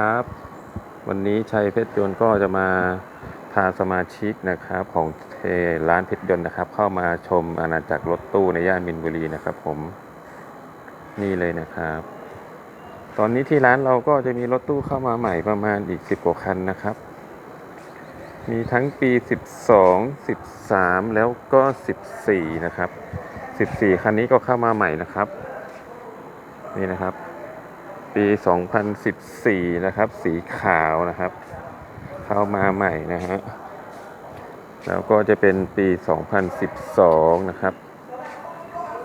ครับ วันนี้ชัยเพชรยนต์ก็จะมาพาสมาชิกนะครับของเทร้านเพชรยนต์นะครับ เข้ามาชมอาณาจักรรถตู้ในย่านมินบุรีนะครับ ผมนี่เลยนะครับ ตอนนี้ที่ร้านเราก็จะมีรถตู้เข้ามาใหม่ประมาณอีก 10กว่าคันนะครับ มีทั้งปี 12 13 แล้วก็ 14 นะครับ 14 คันนี้ก็เข้ามาใหม่นะครับ นี่นะครับ ปี 2014 นะครับ สีขาวนะครับ เข้ามาใหม่นะฮะ แล้วก็จะเป็นปี 2012 นะครับ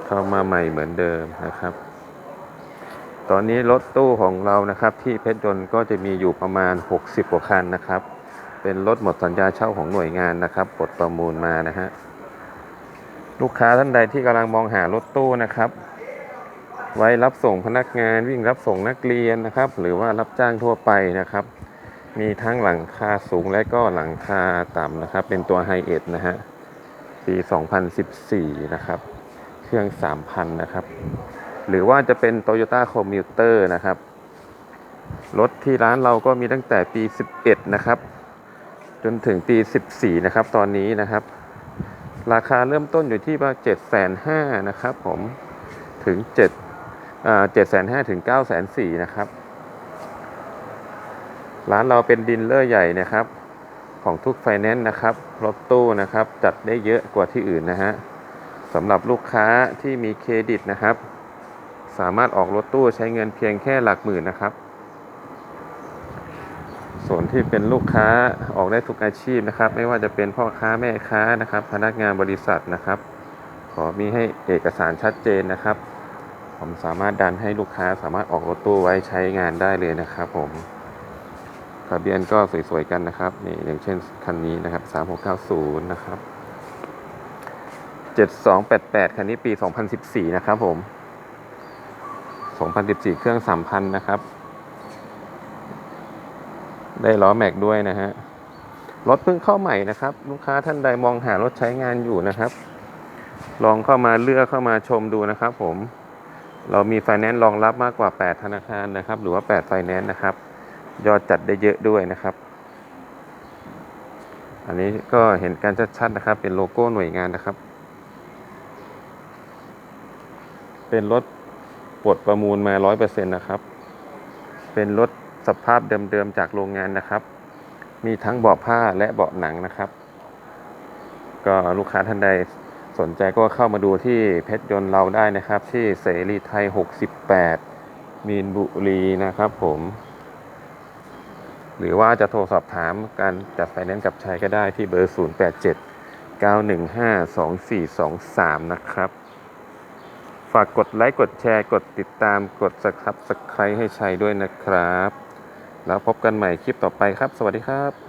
เข้ามาใหม่เหมือนเดิมนะครับ ตอนนี้รถตู้ของเรานะครับ ที่เพชรยนต์ก็จะมีอยู่ประมาณ 60 กว่าคันนะครับ เป็นรถหมดสัญญาเช่าของหน่วยงานนะครับปลดประมูลมานะฮะ ลูกค้าท่านใดที่กำลังมองหารถตู้นะครับ ไว้รับส่งพนักงานวิ่งรับส่งนักเรียนนะครับ หรือว่ารับจ้างทั่วไปนะครับ มีทั้งหลังคาสูงและก็หลังคาต่ำนะครับ เป็นตัวไฮเอ d นะฮะปี 2014 นะครับ เครื่อง 3,000 นะครับ หรือว่าจะเป็น Toyota Commuter นะครับ รถที่ร้านเราก็มีตั้งแต่ปี 11 นะครับ จนถึงปี 14 นะครับ ตอนนี้นะครับ ราคาเริ่มต้นอยู่ที่ว่าณ7,500นะครับผมถึง 7 อ่า7,500ถึง9,400นะครับ ร้านเราเป็นดินเลอร์ใหญ่นะครับ ของทุกไฟแนนซ์นะครับ รถตู้นะครับ จัดได้เยอะกว่าที่อื่นนะฮะสำหรับลูกค้าที่มีเครดิตนะครับ สามารถออกรถตู้ใช้เงินเพียงแค่หลักหมื่นนะครับ ส่วนที่เป็นลูกค้าออกได้ทุกอาชีพนะครับ ไม่ว่าจะเป็นพ่อค้าแม่ค้านะครับ พนักงานบริษัทนะครับ ขอมีให้เอกสารชัดเจนนะครับ ผมสามารถดันให้ลูกค้าสามารถออกรถตู้ไว้ใช้งานได้เลยนะครับผมทะเบียนก็สวยๆกันนะครับนี่อย่างเช่นคันนี้นะครับ 3690 นะครับ 7288 คันนี้ปี 2014 นะครับผม 2014 เครื่อง 3,000 นะครับ ได้ล้อแม็กด้วยนะฮะ รถเพิ่งเข้าใหม่นะครับ ลูกค้าท่านใดมองหารถใช้งานอยู่นะครับ ลองเข้ามาเลือกเข้ามาชมดูนะครับผม เรามีไฟแนนซ์รองรับมากกว่า 8 ธนาคารนะครับ หรือว่า 8 ไฟแนนซ์นะครับ ยอดจัดได้เยอะด้วยนะครับ อันนี้ก็เห็นการชัดๆนะครับ เป็นโลโก้หน่วยงานนะครับ เป็นรถปลดประมูลมา 100%นะครับ เป็นรถสภาพเดิมๆจากโรงงานนะครับ มีทั้งเบาะผ้าและเบาะหนังนะครับ ก็ลูกค้าท่านใด สนใจก็เข้ามาดูที่เพชรยนต์เราได้นะครับ ที่เสรีไทย 68 มีนบุรีนะครับผม หรือว่าจะโทรสอบถามการจัดไฟแนนซ์กับชัยก็ได้ที่เบอร์ 087 915 2423 นะครับ ฝากกดไลค์กดแชร์กดติดตามกดสักครับสักใครให้ชัยด้วยนะครับ แล้วพบกันใหม่คลิปต่อไปครับ สวัสดีครับ